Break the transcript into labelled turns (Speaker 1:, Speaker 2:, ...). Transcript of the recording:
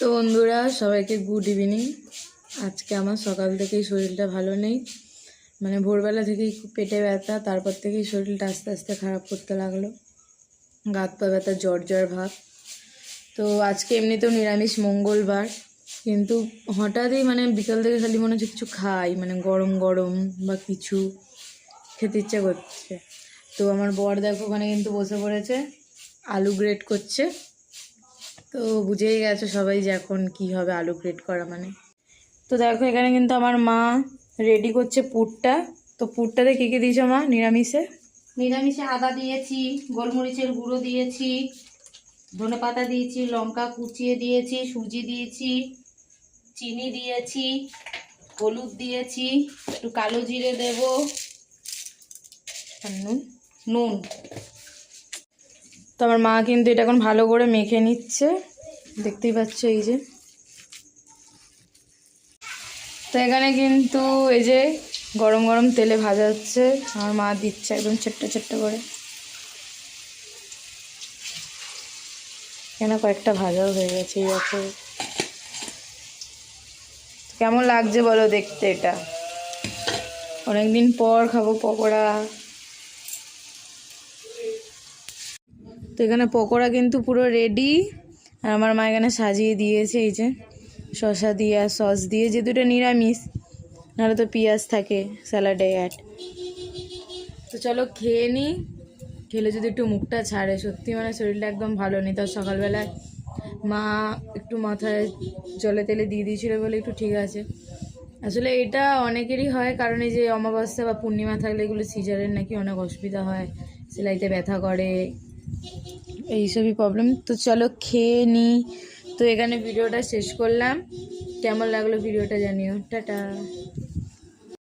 Speaker 1: তো বন্ধুরা, সবাইকে গুড ইভিনিং আজকে আমার সকাল থেকেই শরীরটা ভালো নেই। মানে ভোরবেলা থেকেই পেটে ব্যথা, তারপর থেকেই শরীরটা আস্তে আস্তে খারাপ করতে লাগল। গাত পা ব্যথা, জ্বর জ্বর ভাব। তো আজকে এমনিতেও নিরামিষ মঙ্গলবার, কিন্তু হঠাৎই মানে বিকাল থেকে খালি মনে হচ্ছে কিছু খাই মানে গরম গরম বা কিছু খেতে ইচ্ছে করছে। তো আমার বর দেখো ওখানে কিন্তু বসে পড়েছে, আলু গ্রেট করছে। তো বুঝেই গেছো সবাই যে এখন কি হবে আলু গ্রেট করা মানে। তো দেখো এখানে কিন্তু আমার মা রেডি করছে পুরটা। তো পুরটাতে কী কী দিয়েছ মা? নিরামিষে?
Speaker 2: নিরামিষে আদা দিয়েছি গোলমরিচের গুঁড়ো দিয়েছি ধনে পাতা দিয়েছি লঙ্কা কুচিয়ে দিয়েছি সুজি দিয়েছি চিনি দিয়েছি হলুদ দিয়েছি একটু কালো জিরে দেব
Speaker 1: আর নুন।
Speaker 2: নুন।
Speaker 1: তো আমার মা কিন্তু এটা এখন ভালো করে মেখে নিচ্ছে। দেখতেই পাচ্ছ এই যে। তো এখানে কিন্তু এই যে গরম গরম তেলে ভাজা হচ্ছে। আমার মা দিচ্ছে একদম ছোট্ট ছোট্ট করে। কেন কয়েকটা ভাজাও হয়ে গেছে এই দেখো কেমন লাগছে বলো দেখতে এটা? অনেকদিন পর খাব পকোড়া। তো এখানে পকোড়া কিন্তু পুরো রেডি আর আমার মা এখানে সাজিয়ে দিয়েছে, এই যে শসা দিয়ে আর সস দিয়ে, যে দুটো নিরামিষ, নাহলে তো পেঁয়াজ থাকে স্যালাডে অ্যাড তো চলো খেয়ে নিই খেলে যদি একটু মুখটা ছাড়ে, সত্যি মানে শরীরটা একদম ভালো নেই। তার সকালবেলায় মা একটু মাথায় জলে তেলে দিয়ে দিয়েছিল বলে একটু ঠিক আছে। আসলে এটা অনেকেরই হয়, কারণ এই যে অমাবস্যা বা পূর্ণিমা থাকলে এগুলো সিজারের নাকি অনেক অসুবিধা হয়। সেলাইতে ব্যথা করে এইসবই প্রবলেম তো চলো খেয়ে নিই। তো এখানে ভিডিওটা শেষ করলাম। কেমন লাগল ভিডিওটা জানিও। টাটা।